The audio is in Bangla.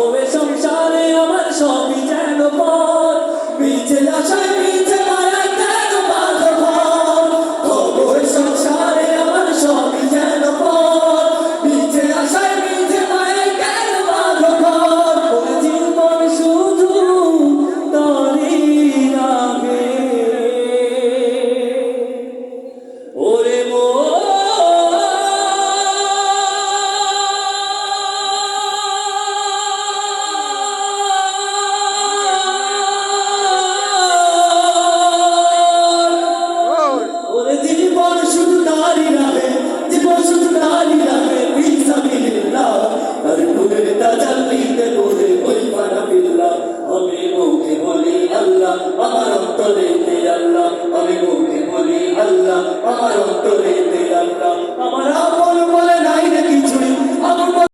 তবে সংসারে আমার সব অন্তরে আল্লাহ আমি মুক্তি বলি আল্লাহ আমার অন্তরে